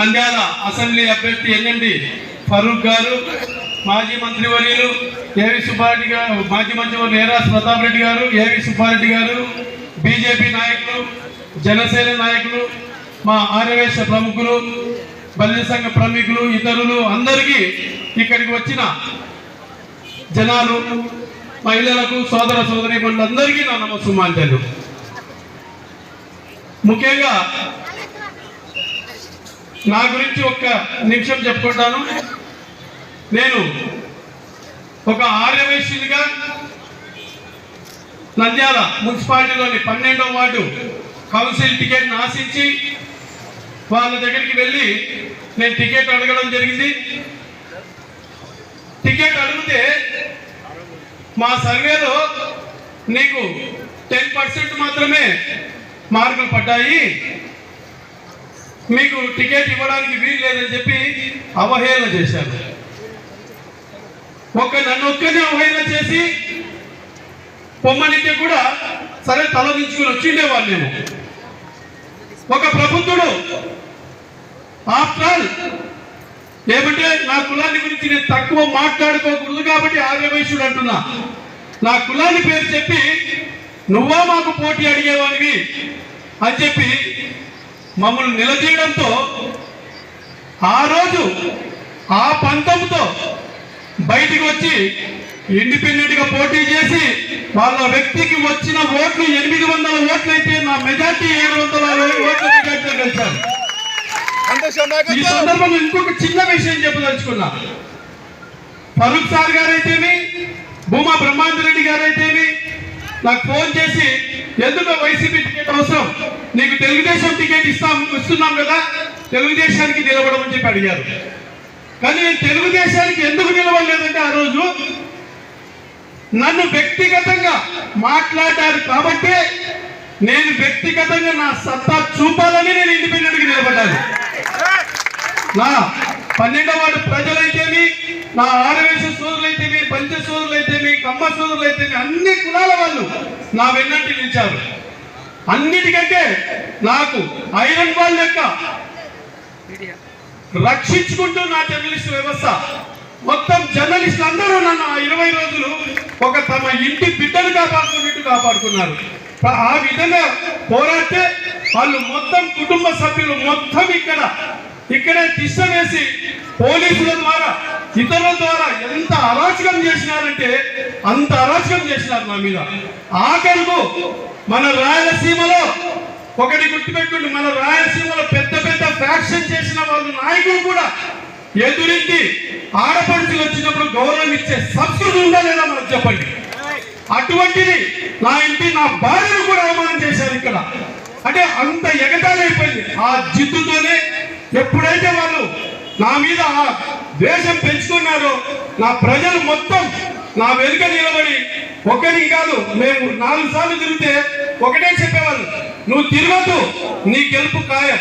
Nandyal assembly అభ్యర్థి NMD Farooq గారు మాజీ మంత్రివర్యులు ఏవి సుబ్బారెడ్డి గారు మాజీ మంత్రివర్యులు ఏరాస్ ప్రతాప్ రెడ్డి గారు ఏవి సుబ్బారెడ్డి గారు బీజేపీ నాయకులు జనసేన నాయకులు మా ఆర్యవేశ ప్రముఖులు బల్లి సంఘ ప్రముఖులు ఇతరులు అందరికీ ఇక్కడికి వచ్చిన జనాలు మహిళలకు సోదర సోదరి అందరికీ నా నమస్సుమాంజలు. ముఖ్యంగా నా గురించి ఒక్క నిమిషం చెప్పుకుంటాను. నేను ఒక ఆర్యవేశ్యునిగా నంద్యాల మున్సిపాలిటీలోని పన్నెండవ వార్డు కౌన్సిల్ టికెట్ను ఆశించి వాళ్ళ దగ్గరికి వెళ్ళి నేను టికెట్ అడగడం జరిగింది. టికెట్ అడిగితే మా సర్వేలో నీకు టెన్ పర్సెంట్ మాత్రమే మార్కులు పడ్డాయి. మీకు టికెట్ ఇవ్వడానికి వీలు లేదని చెప్పి అవహేళన చేశారు. ఒక నన్ను ఒక్కనే అవహేళన చేసి పొమ్మనితే కూడా సరే తలదించుకుని వచ్చిండేవాళ్ళు నేను. ఒక ప్రభుత్వుడు ఆఫ్టర్ ఆల్ ఏమంటే నా కులాన్ని గురించి నేను తక్కువ మాట్లాడుకోకూడదు కాబట్టి ఆర్యవైశ్యుడు అంటున్నా. నా కులాన్ని పేరు చెప్పి నువ్వా మాకు పోటీ అడిగేవాడివి అని చెప్పి మమ్మల్ని నిలదీయడంతో ఆ రోజు ఆ పంతంతో బయటికి వచ్చి ఇండిపెండెంట్గా పోటీ చేసి వాళ్ళ వ్యక్తికి వచ్చిన ఓట్లు ఎనిమిది వందల ఓట్లు అయితే నా మెజార్టీ ఏడు వందల ఓట్ల గెలిచాను ఈ సందర్భంలో ఇంకొక చిన్న విషయం చెప్పదలుచుకున్నా. ఫరూక్ సార్ గారైతేమి భూమా బ్రహ్మాందరెడ్డి గారైతేమి నాకు ఫోన్ చేసి ఎందుకు వైసీపీ టికెట్ అవసరం? నీకు తెలుగుదేశం టికెట్ ఇస్తాం ఇస్తున్నాం కదా. తెలుగుదేశానికి నిలబడమని చెప్పి అడిగారు. కానీ నేను తెలుగుదేశానికి ఎందుకు నిలబడలేదంటే ఆ రోజు నన్ను వ్యక్తిగతంగా మాట్లాడారు కాబట్టి నేను వ్యక్తిగతంగా నా సత్తా చూపాలని నేను ఇండిపెండెంట్గా నిలబడ్డాను. నా పన్నెండవ వాడు ప్రజలైతేమి నా ఆడవేసిన అమ్మ సోదరులు అయితే అన్ని కులాల వాళ్ళు నా వెన్నంటి నిలిచారు. అన్నిటికంటే నాకు ఐరన్ బాల్ లెక్క. రక్షించుకుంటూ నా జర్నలిస్ట్ వ్యవస్థ. మొత్తం జర్నలిస్టులు అందరూ నన్ను ఆ ఇరవై రోజులు ఒక తమ ఇంటి బిడ్డలు కాపాడుకున్నట్టు కాపాడుకున్నారు. ఆ విధంగా పోరాడితే వాళ్ళు మొత్తం కుటుంబ సభ్యులు మొత్తం ఇక్కడ ఇక్కడే తిష్ట వేసి పోలీసుల ద్వారా ఇతరుల ద్వారా ఎంత అరాచకం చేసినారంటే అంత అరాచకం చేసినారు నా మీద. ఆఖరుకు మన రాయలసీమలో ఒకటి గుర్తుపెట్టుకోండి మన రాయలసీమలో పెద్ద పెద్ద ఫ్యాక్షన్ చేసిన వాళ్ళు నాయకులు కూడా ఎదురింటి ఆడపడుచులు వచ్చినప్పుడు గౌరవం ఇచ్చే సంస్కృతి ఉందా లేదా మనకు చెప్పండి? అటువంటిది నా ఇంటి నా భార్యను కూడా అవమానం చేశారు ఇక్కడ. అంటే అంత ఎగటాలైపోయింది ఆ జిద్దుతోనే ఎప్పుడైతే వాళ్ళు నా మీద ఆ ద్వేషం పెంచుకున్నారో. నా ప్రజలు మొత్తం నా వెనుక నిలబడి ఒక్కరికి కాదు మేము నాలుగు సార్లు తిరిగితే ఒకటే చెప్పేవాళ్ళు. నువ్వు తిరగదు నీ గెలుపు ఖాయం.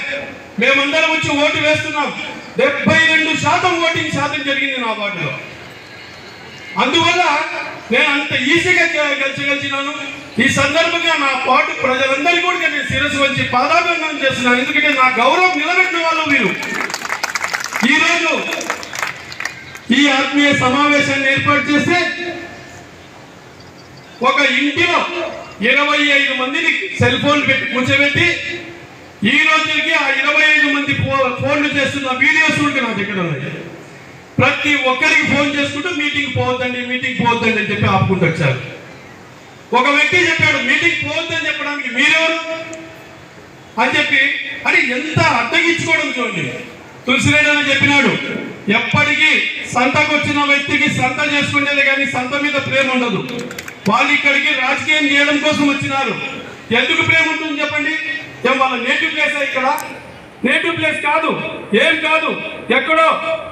మేమందరం వచ్చి ఓటు వేస్తున్నాం. డెబ్బై రెండు శాతం ఓటింగ్ శాతం జరిగింది నా వార్డులో. అందువల్ల నేను అంత ఈజీగా గె- గెలిచగలిచినాను. ఈ సందర్భంగా నా పాటు ప్రజలందరికీ కూడా నేను శిరస్సు వచ్చి పాదాభివందనం చేస్తున్నాను. ఎందుకంటే నా గౌరవం నిలబెట్టిన వాళ్ళు మీరు ఈరోజు ఈ ఆత్మీయ సమావేశాన్ని ఏర్పాటు చేస్తే ఒక ఇంటిలో ఇరవై ఐదు మందిని సెల్ ఫోన్ పెట్టి కూర్చోబెట్టి ఈ రోజుకి ఆ ఇరవై ఐదు మంది ఫోన్లు చేస్తున్న వీడియోస్ ఉంటే నా దగ్గర ఉన్నాయి? ప్రతి ఒక్కరికి ఫోన్ చేసుకుంటూ మీటింగ్ పోవద్దండి మీటింగ్ పోవద్దండి అని చెప్పి ఆపుకుంటూ వచ్చారు. ఒక వ్యక్తి చెప్పాడు మీటింగ్ పోవద్దని చెప్పడానికి మీరెవరు? అని చెప్పి అని ఎంత అడ్డగించుకోవడం చూడండి. తులసిరెడ్డి అని చెప్పినాడు ఎప్పటికీ సంతకొచ్చిన వ్యక్తికి సంత చేసుకునేది కానీ సంత మీద ప్రేమ ఉండదు. వాళ్ళు ఇక్కడికి రాజకీయం చేయడం కోసం వచ్చినారు. ఎందుకు ప్రేమ ఉంటుంది చెప్పండి? వాళ్ళ నేటివ్ ప్లేస్ ఇక్కడ? నేటివ్ ప్లేస్ కాదు ఏం కాదు. ఎక్కడో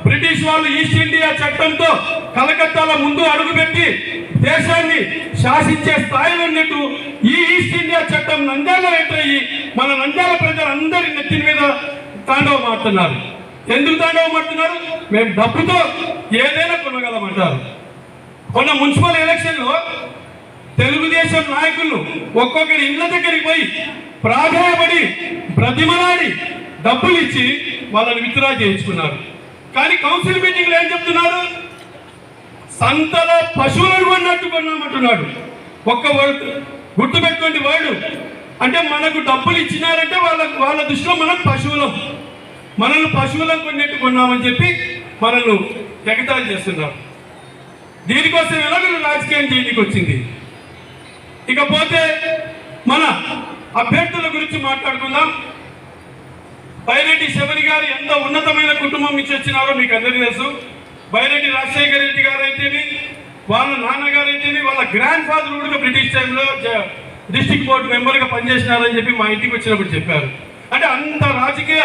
బ్రిటిష్ వాళ్ళు ఈస్ట్ ఇండియా చట్టంతో కలకత్తాలో ముందు అడుగుపెట్టి దేశాన్ని శాసించే స్థాయిలో ఉన్నట్టు ఈ ఈస్ట్ ఇండియా చట్టం నంద్యాల ఎంటర్ అయ్యి మన నంద్యాల ప్రజలందరి నెత్తిన మీద తాండవం ఆడుతున్నారు ఎందుకు తాగమంటున్నారు మేము డబ్బుతో ఏదైనా కొనగలమంటారు మొన్న మున్సిపల్ ఎలక్షన్లో తెలుగుదేశం నాయకులు ఒక్కొక్కరి ఇళ్ళ దగ్గరికి పోయి ప్రాధాయపడి ప్రతిమలాడి డబ్బులు ఇచ్చి వాళ్ళని విత్డ్రా చేయించుకున్నారు. కానీ కౌన్సిల్ మీటింగ్లో ఏం చెప్తున్నారు? సంతలో పశువులను కొన్నట్టు కొన్నామంటున్నాడు. ఒక్క వర్డ్ గుర్తుపెట్టుకోండి వర్డ్. అంటే మనకు డబ్బులు ఇచ్చినారంటే వాళ్ళ వాళ్ళ దృష్టిలో మనం పశువులం. మనల్ని పశువులను కొన్నట్టు కొన్నామని చెప్పి మనల్ని ఎగతాలు చేస్తున్నారు. దీనికోసం ఎలాగో రాజకీయం చేయడానికి వచ్చింది. ఇకపోతే మన అభ్యర్థుల గురించి మాట్లాడుకుందాం. బైరెడ్డి శబరి గారు ఎంత ఉన్నతమైన కుటుంబం నుంచి వచ్చినారో మీకు అందరికీ తెలుసు. బైరెడ్డి రాజశేఖర రెడ్డి గారు అయితేనే వాళ్ళ నాన్నగారు అయితేనే వాళ్ళ గ్రాండ్ ఫాదర్ కూడా బ్రిటిష్ టైంలో డిస్టిక్ బోర్డు మెంబర్గా పనిచేసినారని చెప్పి మా ఇంటికి వచ్చినప్పుడు చెప్పారు. అంటే అంత రాజకీయ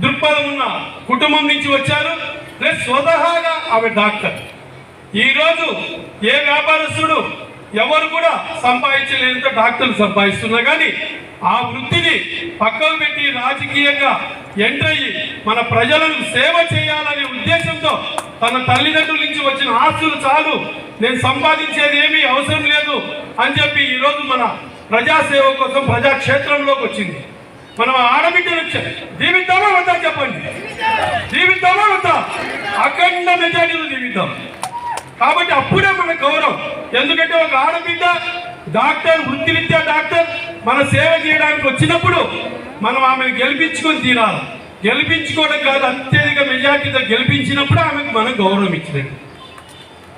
దృక్పథం ఉన్న కుటుంబం నుంచి వచ్చారు. ప్లస్ స్వతహాగా ఆమె డాక్టర్. ఈరోజు ఏ వ్యాపారస్తుడు ఎవరు కూడా సంపాదించలేనితో డాక్టర్లు సంపాదిస్తున్నా కానీ ఆ వృత్తిని పక్కకు పెట్టి రాజకీయంగా ఎంటర్ అయ్యి మన ప్రజలను సేవ చేయాలనే ఉద్దేశంతో తన తల్లిదండ్రుల నుంచి వచ్చిన ఆస్తులు చాలు నేను సంపాదించేది ఏమీ అవసరం లేదు అని చెప్పి ఈరోజు మన ప్రజాసేవ కోసం ప్రజాక్షేత్రంలోకి వచ్చింది. మనం ఆడబిడ్డలు వచ్చాం వద్దా చెప్పండి? జీవిద్దామా వద్దా? అఖండ మెజారిటీలు జీవిద్దాం కాబట్టి అప్పుడే మన గౌరవం. ఎందుకంటే ఒక ఆడబిడ్డ డాక్టర్ వృత్తిరీత్యా డాక్టర్ మన సేవ చేయడానికి వచ్చినప్పుడు మనం ఆమెను గెలిపించుకొని తీరాలి. గెలిపించుకోవడం కాదు అత్యధిక మెజార్టీతో గెలిపించినప్పుడు ఆమెకు మనం గౌరవం ఇచ్చినట్టు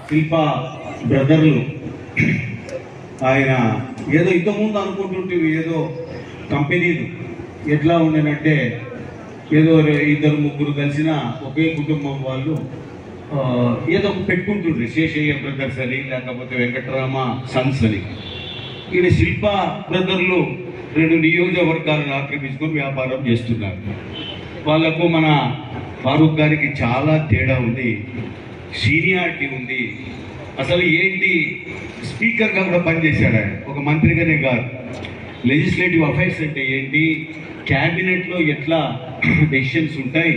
శిల్ప బ్రదర్లు ఆయన ఏదో ఇంతకుముందు అనుకుంటుంటే ఏదో కంపెనీలు ఎట్లా ఉండేనంటే ఏదో ఇద్దరు ముగ్గురు కలిసిన ఒకే కుటుంబం వాళ్ళు ఏదో ఒక పెట్టుకుంటుండ్రు. శేషయ్య బ్రదర్స్ అని లేకపోతే వెంకటరామ సన్స్ అని. ఈయన శిల్ప బ్రదర్లు రెండు నియోజకవర్గాలను ఆక్రమించుకొని వ్యాపారం చేస్తున్నారు. వాళ్ళకు మన ఫారూక్ గారికి చాలా తేడా ఉంది సీనియారిటీ ఉంది. అసలు ఏంటి? స్పీకర్గా కూడా పనిచేశాడు ఆయన. ఒక మంత్రిగానే కాదు. లెజిస్లేటివ్ అఫైర్స్ అంటే ఏంటి? క్యాబినెట్లో ఎట్లా డెసిషన్స్ ఉంటాయి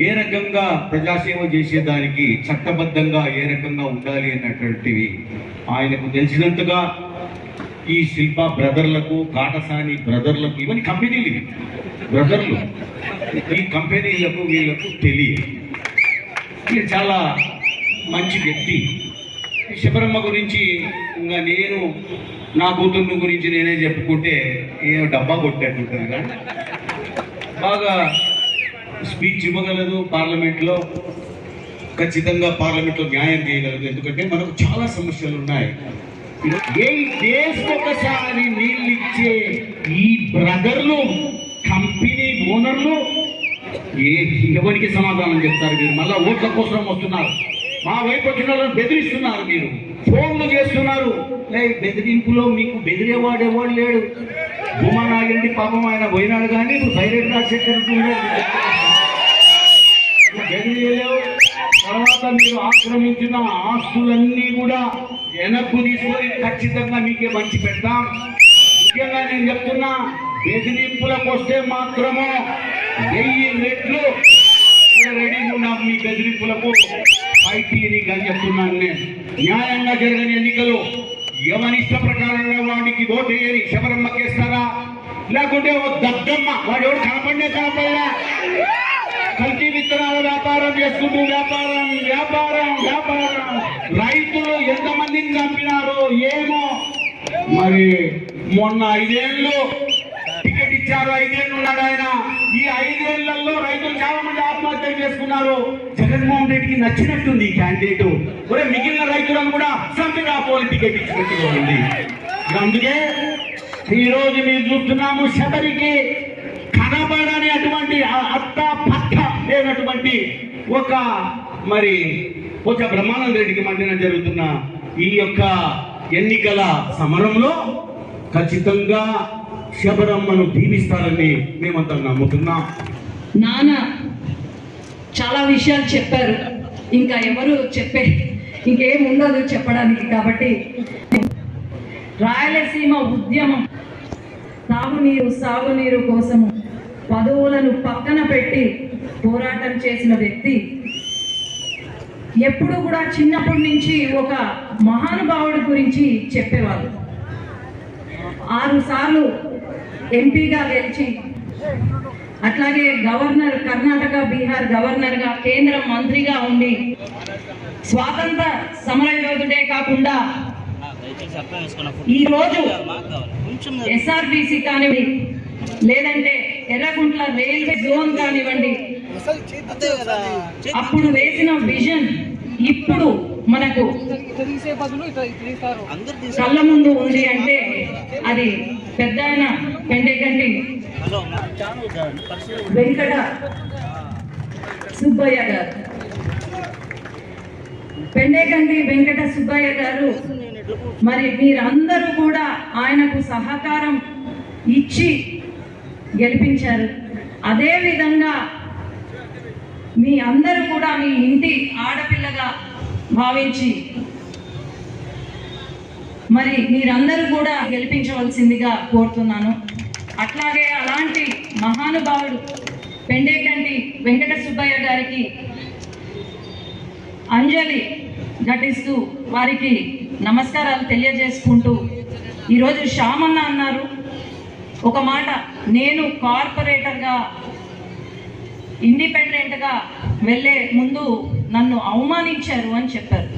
ఏ రకంగా ప్రజాసేవ చేసేదానికి చట్టబద్ధంగా ఏ రకంగా ఉండాలి అన్నటువంటివి ఆయనకు తెలిసినంతగా ఈ శిల్ప బ్రదర్లకు కాటసాని బ్రదర్లకు ఇవన్నీ కంపెనీలు. ఇవి బ్రదర్లు ఈ కంపెనీలకు వీళ్ళకు తెలియదు. ఈయన చాలా మంచి వ్యక్తి. శబరమ్మ గురించి ఇంకా నేను నా కూతుర్ని గురించి నేనే చెప్పుకుంటే ఏ డబ్బా కొట్టేట్టుంటుంది కానీ బాగా స్పీచ్ ఇవ్వగలదు పార్లమెంట్లో. ఖచ్చితంగా పార్లమెంట్లో న్యాయం చేయగలదు. ఎందుకంటే మనకు చాలా సమస్యలు ఉన్నాయి. ఎయిట్ డేస్ ఒకసారి నీళ్ళు ఇచ్చే ఈ బ్రదర్లు కంపెనీ ఓనర్లు ఏ ఎవరికి సమాధానం చెప్తారు మీరు? మళ్ళీ ఓట్ల కోసం వస్తున్నారు. మా వైపు వచ్చిన వాళ్ళని బెదిరిస్తున్నారు మీరు. ఫోన్లు చేస్తున్నారు. లే బెదిరింపులో మీకు బెదిరేవాడు ఎవడు లేడు. భూమా నాగిరెడ్డి పాపం ఆయన పోయినాడు కానీ ఇప్పుడు బైరెడ్డి రాజశేఖర్ బెదిరియలేవు తర్వాత మీరు ఆక్రమించిన ఆస్తులన్నీ కూడా వెనక్కు తీసుకొని ఖచ్చితంగా మీకే మంచి పెడతాం. ముఖ్యంగా నేను చెప్తున్నా బెదిరింపులకు వస్తే మాత్రము వెయ్యి రెట్లు. రెడీగా ఉన్నాం మీ బెదిరింపులకు. ఐటీని అని చెప్తున్నాను నేను న్యాయంగా జరగని ఎన్నికలు ఎవరి ఇష్ట ప్రకారంగా వాడికి ఓటు వేయని శబరమ్మకేస్తారా లేకుంటే ఓ దద్దమ్మ వాడు ఎవరు కనపడినే కనపడలే? కల్తీ విత్తనాల వ్యాపారం చేసుకుంటూ వ్యాపారం వ్యాపారం వ్యాపారం. రైతులు ఎంతమందిని చంపినారు ఏమో. మరి మొన్న ఐదేళ్ళు టికెట్ ఇచ్చారు ఐదేళ్ళు ఉన్నాడు ఆయన. ఈ ఐదేళ్ళలో రైతులు చాలా మంది ఆత్మహత్యలు చేసుకున్నారు. జగన్మోహన్ రెడ్డికి నచ్చినట్టుంది ఈ క్యాండిడేట్. ఒరే మిగిలిన రైతులను కూడా చంపి రాపోవాలి టికెట్ ఇచ్చినట్టుగా ఉంది అందుకే ఈ రోజు మేము చూస్తున్నాము శబరికి కనబడని అటువంటి అత్త పక్క లేనటువంటి ఒక మరి ఒక బ్రహ్మానంద రెడ్డికి మధ్యన జరుగుతున్న ఈ యొక్క ఎన్నికల సమరంలో ఖచ్చితంగా శబరమ్మను దీవిస్తారని మేమంతా నమ్ముతున్నాం. నాన్న చాలా విషయాలు చెప్పారు. ఇంకా ఎవరు చెప్పే ఇంకేం ఉండదు చెప్పడానికి కాబట్టి. రాయలసీమ ఉద్యమం తాగునీరు సాగునీరు కోసం పదవులను పక్కన పెట్టి పోరాటం చేసిన వ్యక్తి. ఎప్పుడు కూడా చిన్నప్పటి నుంచి ఒక మహానుభావుడి గురించి చెప్పేవాళ్ళు ఆరు సార్లు ఎంపీగా గెలిచి అట్లాగే గవర్నర్ కర్ణాటక బీహార్ గవర్నర్గా కేంద్ర మంత్రిగా ఉండి స్వాతంత్ర సమర యోధుడే కాకుండా ఈ రోజు ఎస్ఆర్బిసి కానివ్వండి లేదంటే ఎర్రగుంట్ల రైల్వే జోన్ కానివ్వండి అప్పుడు వేసిన విజన్ ఇప్పుడు మనకు కళ్ళ ముందు ఉంది అంటే అది పెద్ద ఆయన పెండేగంటి. వెంకట సుబ్బయ్య గారు. పెండేకండి వెంకట సుబ్బయ్య గారు. మరి మీరందరూ కూడా ఆయనకు సహకారం ఇచ్చి గెలిపించారు. అదేవిధంగా మీ అందరూ కూడా మీ ఇంటి ఆడపిల్లగా భావించి మరి మీరందరూ కూడా గెలిపించవలసిందిగా కోరుతున్నాను. అట్లాగే అలాంటి మహానుభావుడు పెండేకంటి వెంకట సుబ్బయ్య గారికి అంజలి ఘటిస్తూ వారికి నమస్కారాలు తెలియజేసుకుంటూ ఈరోజు శ్యామన్న అన్నారు. ఒక మాట నేను కార్పొరేటర్గా ఇండిపెండెంట్గా వెళ్ళే ముందు నన్ను అవమానించారు అని చెప్పారు.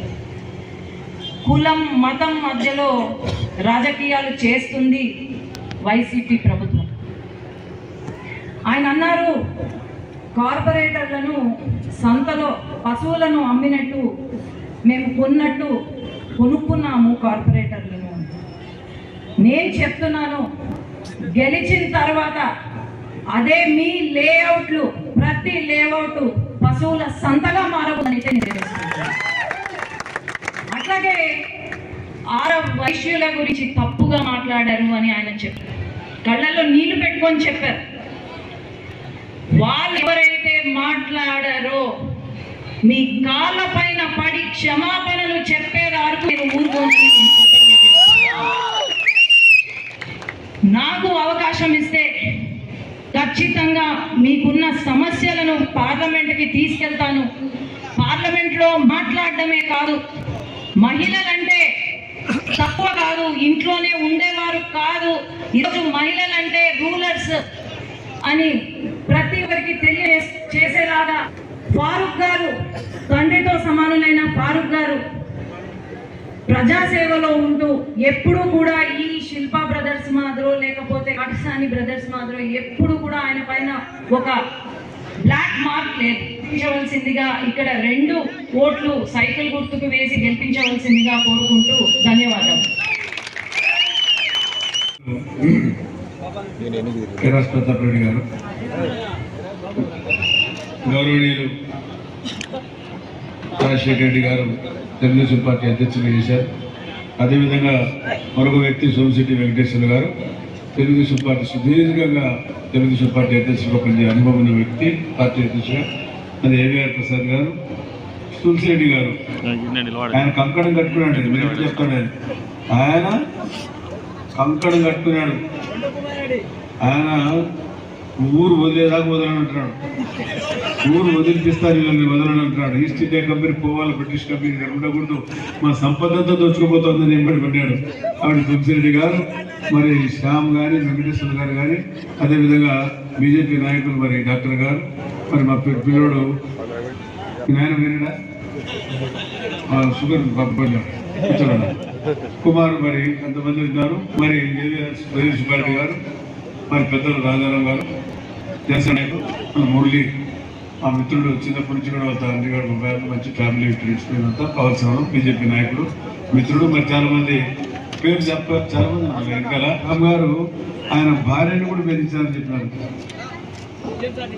కులం మతం మధ్యలో రాజకీయాలు చేస్తుంది వైసీపీ ప్రభుత్వం. ఆయన అన్నారు కార్పొరేటర్లను సంతలో పశువులను అమ్మినట్టు మేము కొన్నట్టు కొనుక్కున్నాము కార్పొరేటర్లను నేను చెప్తున్నాను గెలిచిన తర్వాత అదే మీ లేఅవుట్లు ప్రతి లేఅవుట్ పశువుల సంతగా మారవదనైతే నేను అట్లాగే ఆర వైశ్యుల గురించి తప్పుగా మాట్లాడారు అని ఆయన చెప్పారు. కళ్ళల్లో నీళ్ళు పెట్టుకొని చెప్పారు. వాళ్ళు ఎవరైతే మాట్లాడారో మీ కాళ్ళ పైన పడి క్షమాపణలు చెప్పే వరకు మీరు ఊరుకోండి నాకు అవకాశం ఇస్తే ఖచ్చితంగా మీకున్న సమస్యలను పార్లమెంట్కి తీసుకెళ్తాను. పార్లమెంట్లో మాట్లాడడమే కాదు మహిళలంటే తక్కువ కాదు ఇంట్లోనే ఉండేవారు కాదు. ఈరోజు మహిళలంటే రూలర్స్ అని ప్రతి ఒక్కరికి తెలియ చేసేలాగా ఫారూక్ గారు తండ్రితో సమానులైన ఫారూక్ గారు ప్రజాసేవలో ఉంటూ ఎప్పుడు కూడా ఈ శిల్పా బ్రదర్స్ మాదిరో లేకపోతే పాకిస్తానీ బ్రదర్స్ మాదిరో ఎప్పుడు కూడా ఆయన పైన ఒక బ్లాక్ మార్క్ గెలిపించవలసిందిగా ఇక్కడ రెండు ఓట్లు సైకిల్ గుర్తుకు వేసి గెలిపించవలసిందిగా కోరుకుంటూ ధన్యవాదాలు రెడ్డి గారు. గౌరవనీయులు రాజశేఖర రెడ్డి గారు తెలుగుదేశం పార్టీ అధ్యక్షులు చేశారు. అదేవిధంగా మరొక వ్యక్తి సోమిశెట్టి వెంకటేశ్వర గారు. తెలుగుదేశం పార్టీ సుదీర్ఘంగా తెలుగుదేశం పార్టీ అధ్యక్షులుగా పనిచే అనుభవం ఉన్న వ్యక్తి పార్టీ అధ్యక్షుగా అది ఏవిఆర్ ప్రసాద్ గారు తులసిరెడ్డి గారు. ఆయన కంకణం కట్టుకున్నాడు. మీరు చెప్తాడు ఆయన. ఆయన కంకణం కట్టుకున్నాడు. ఆయన ఊరు వదిలేదాకా వదలని అంటున్నాడు. ఊరు వదిలిపిస్తారు వీళ్ళని వదలని అంటున్నాడు. ఈస్ట్ ఇండియా కంపెనీ పోవాలి బ్రిటిష్ కంపెనీ ఉండకూడదు. మా సంపద అంతా దోచుకోబోతోందని ఎంబడి పెట్టాడు ఆవిడ తులసిరెడ్డి గారు మరి శ్యామ్ గారి వెంకటేశ్వర గారు కానీ అదేవిధంగా బీజేపీ నాయకులు మరి డాక్టర్ గారు మరి మా పి- పిల్లోడు నాయన వినడా షుగర్ పంపించారు కుమార్ మరి కొంతమంది ఉన్నారు. మరి మున్సిపాలిటీ గారు మరి పెద్దలు రాజారాం గారు జనసేన మన మురళి ఆ మిత్రుడు చిన్నప్పటి నుంచి కూడా తండ్రి గారు మంచి ఫ్యామిలీ ట్రీట్మెంట్ అంతా కావాల్సిన వాళ్ళు బీజేపీ నాయకుడు మిత్రుడు మరి చాలామంది పేరు చెప్ప చాలామంది వెనకాల రామ్ గారు ఆయన భార్యను కూడా బెదిరించారని చెప్పినారు.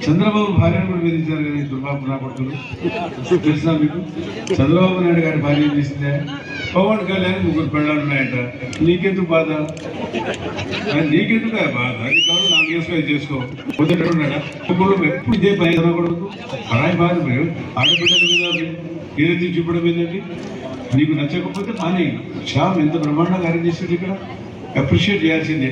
చంద్రబాబు భార్యను కూడా వేధించారు కదా ఈ దుర్బాబు నా కొడుకులు. తెలుసా మీకు? చంద్రబాబు నాయుడు గారి భార్య ఏం చేసిందే? పవన్ కళ్యాణ్ ముగ్గురు పెళ్ళాలు ఉన్నాయంట. నీకెందుకు బాధ? అది నీకెందుకు బాధ? అది కాదు నాకు చేసుకో ఇది చేసుకో. వదిలేట్టున్నాడా ఎప్పుడు ఇదే పని చదవకూడదు పరాయి బాధ మీరు. ఆడబిడ్డల మీద ఏదైతే చూపడం ఏంటండి? నీకు నచ్చకపోతే మానే శ్యామ్ ఎంత బ్రహ్మాండంగా అరేంజ్ చేసింది ఇక్కడ? అప్రిషియేట్ చేయాల్సిందే.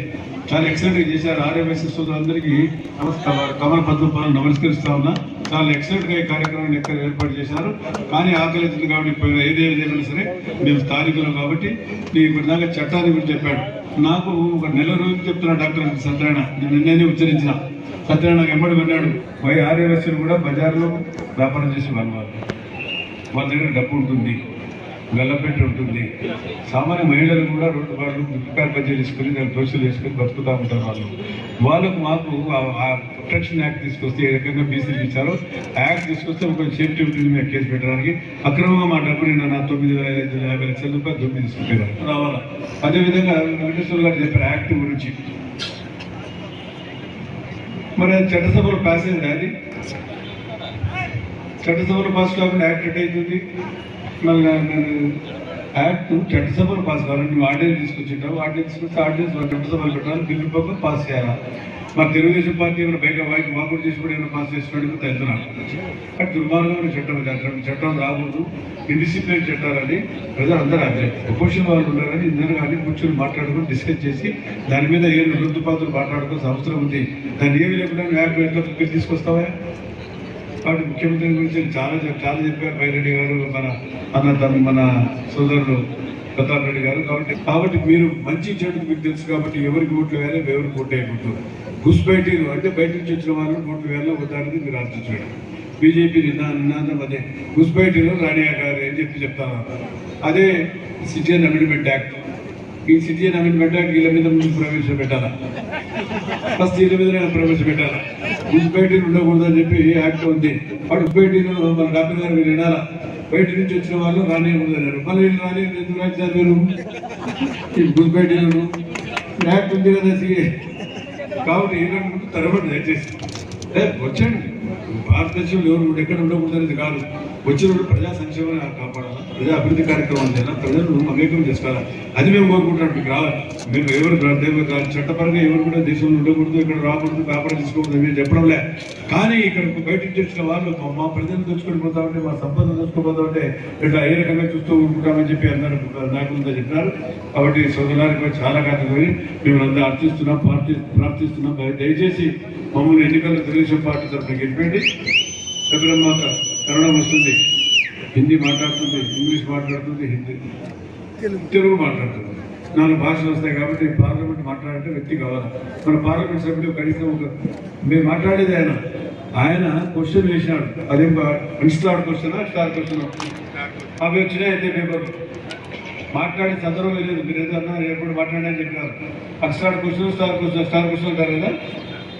చాలా ఎక్సలెంట్గా చేశారు. ఆర్ఎంఎస్ఎస్ అందరికీ నమస్కారం కమల పద్మపాలను నమస్కరిస్తా ఉన్నా. చాలా ఎక్సలెంట్గా ఈ కార్యక్రమాన్ని ఎక్కడ ఏర్పాటు చేశారు. కానీ ఆకలి కాబట్టి ఇప్పుడు ఏది ఏదైనా సరే మేము స్థానికులం కాబట్టి నేను ఇప్పుడు దాకా చట్టాన్ని గురించి చెప్పాడు. నాకు ఒక నెల రోజులు చెప్తున్నా డాక్టర్ సత్యనారాయణ. నేను నిన్ననే ఉచ్చరించిన. సత్యనారాయణ నాకు విన్నాడు వై ఆర్యవస్సులు కూడా బజార్లో వ్యాపారం చేసి వాళ్ళు వాళ్ళు వాళ్ళ దగ్గర డబ్బు ఉంటుంది. గల్లపెట్టి ఉంటుంది. సామాన్య మహిళలు కూడా రెండు వాళ్ళు మిరపకాయ బజ్జీలు తీసుకుని దాని దోశలు వేసుకొని బతుకుతూ ఉంటారు వాళ్ళు. వాళ్ళకు మాకు ఆ- ప్రొటెక్షన్ యాక్ట్ తీసుకొస్తే ఏ రకంగా బీసీలు ఇచ్చారో ఆ యాక్ట్ తీసుకొస్తే ఒక సేఫ్టీ ఉంటుంది మేము కేసు పెట్టడానికి. అక్రమంగా మా డబ్బు నిన్న నా తొమ్మిది వేల ఐదు వందల యాభై లక్షల రూపాయలు దొంగ తీసుకుంటారు రావాలా? అదేవిధంగా వెంకటేశ్వర గారు చెప్పారు యాక్ట్ గురించి. మరి అది చట్టసభలో పాస్ అయింది అది? చట్టసభలో పాస్ కాకుండా యాక్ట్ ఎట్ అవుతుంది మళ్ళీ యాక్ట్ చట్టసభలో పాస్ కావాలి నువ్వు ఆర్డినెన్స్ తీసుకొచ్చింటావు ఆర్డినెన్స్ తీసుకొచ్చి ఆర్డినెన్స్ చట్టసభలో పెట్టాలి బిల్లు పక్కన పాస్ చేయాలా? మరి తెలుగుదేశం పార్టీ ఏమైనా బయట వాయికి వాకుడు చేసి కూడా ఏమైనా పాస్ చేసినట్టు తెలుస్తున్నాను కానీ దుర్మార్గమైన చట్టం ఇది చట్టం రాకూడదు. ఇండిసిప్లిన్ చట్టాలని ప్రజలు అందరూ అదే. ఒపోజిషన్ వాళ్ళు ఉన్నారని ఇద్దరు కానీ కూర్చొని మాట్లాడుకుని డిస్కస్ చేసి దాని మీద ఏమైనా రుద్దుపాతులు మాట్లాడుకోవాల్సిన అవసరం ఉంది. దాన్ని ఏమి లేకుండా యాప్ ఎట్లా తీసుకొస్తావా? కాబట్టి ముఖ్యమంత్రి గురించి చాలా చాలా చెప్పారు. పైరెడ్డి గారు మన అన్న తన మన సోదరుడు ప్రతాప్ రెడ్డి గారు. కాబట్టి కాబట్టి మీరు మంచి చెడు మీకు తెలుసు కాబట్టి ఎవరికి ఓట్లు వేయాలి ఎవరికి ఓట్లు వేయకూడదు. గుస్బైటీలు అంటే బయట నుంచి వచ్చిన వాళ్ళు ఓట్లు వేయాలో వద్దానికి మీరు ఆలోచించండి. బీజేపీ నిన్న నినాదం అదే గుస్బైటీలో రాణియా గారు ఏం చెప్పి చెప్తాను అదే సిటిజన్ అమెండ్మెంట్ యాక్ట్. ఈ సిటిజన్ అమెండ్మెంట్ యాక్ట్ వీళ్ళ మీద ప్రవేశపెట్టాలా? ఫస్ట్ వీళ్ళ మీద ప్రవేశపెట్టాలా? మున్సిపాలిటీలు ఉండకూడదు అని చెప్పి యాక్ట్ ఉంది. వాడు మున్సిపాలిటీలో మన డాక్టర్ గారు మీరు వినాలా? బయట నుంచి వచ్చిన వాళ్ళు రానియకూడదు అన్నారు మళ్ళీ రాని ఎందుకు రాశారు మీరు? ఈ మున్సిపాలిటీలను యాక్ట్ ఉంది కదా సిఏ. కాబట్టి ఏంటంటే తరబడి దయచేసి. వచ్చండి భారతదేశంలో ఎవరు కూడా ఎక్కడ ఉండకూడదనేది కాదు. వచ్చినప్పుడు ప్రజా సంక్షేమాన్ని కాపాడాలా? ప్రజా అభివృద్ధి కార్యక్రమాలు చేయాలా? ప్రజలను అమేకం చేసుకోవాలా అది మేము కోరుకుంటున్నాం. మీకు మేము ఎవరు చట్టపరంగా ఎవరు కూడా దేశంలో ఉండకూడదు ఇక్కడ రాకూడదు వ్యాపారం తీసుకోకూడదు మీరు చెప్పడంలే కానీ ఇక్కడ బయట చేసిన వాళ్ళు మా- ప్రజలను తెచ్చుకొని పోతా ఉంటే మా సంపద తెచ్చుకోపోతా ఉంటే ఇట్లా ఏ రకంగా చూస్తూ ఉంటామని చెప్పి అందరూ నాయకులతో చెప్పినారు. కాబట్టి సోదరానికి చాలా కాకపోయి మేము అంతా అర్థిస్తున్నాం ప్రార్థి ప్రార్థిస్తున్నాం. దయచేసి మమ్మల్ని ఎన్నికల్లో తెలుగుదేశం పార్టీ తరఫున గెలిపండి శబరిమాత కన్నడం వస్తుంది హిందీ మాట్లాడుతుంది ఇంగ్లీష్ మాట్లాడుతుంది హిందీ తెలుగు మాట్లాడుతుంది. నాలుగు భాషలు వస్తాయి కాబట్టి పార్లమెంట్ మాట్లాడంటే వ్యక్తి కావాలి. మన పార్లమెంట్ సభ్యులు కనీసం ఒక మేము మాట్లాడేది ఆయన. ఆయన క్వశ్చన్ వేసినాడు అదేం ఇన్స్టార్ క్వశ్చన్ స్టార్ క్వశ్చన్? అవి వచ్చినాయి అయితే పేపర్ మాట్లాడి చదవడం లేదు. మీరు ఏదో అన్నారు ఎప్పుడు మాట్లాడని చెప్పినారు అది star question star question star question అంటారు కదా?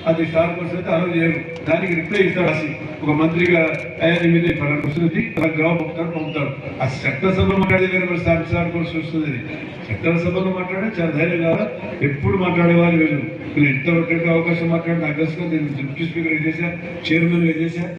అది స్టార్ క్వశ్చన్ అయితే అలౌ చేయరు దానికి రిప్లై ఇస్తాడు రాసి ఒక మంత్రిగా అయ్యా మీద పలానా క్వశ్చన్ వచ్చి వాళ్ళకి జవాబు పంపుతాడు పంపుతాడు. ఆ చట్టసభలో మాట్లాడే వేరే మరి స్టార్ స్టార్ క్వశ్చన్ వస్తుంది అది. చట్టసభలో మాట్లాడే చాలా ధైర్యం కాదా. ఎప్పుడు మాట్లాడేవారు వీళ్ళు వీళ్ళు. ఎంతవరకు అవకాశం మాట్లాడిన నాకు నేను డిప్యూటీ స్పీకర్ చేశా? చైర్మన్ చేశా?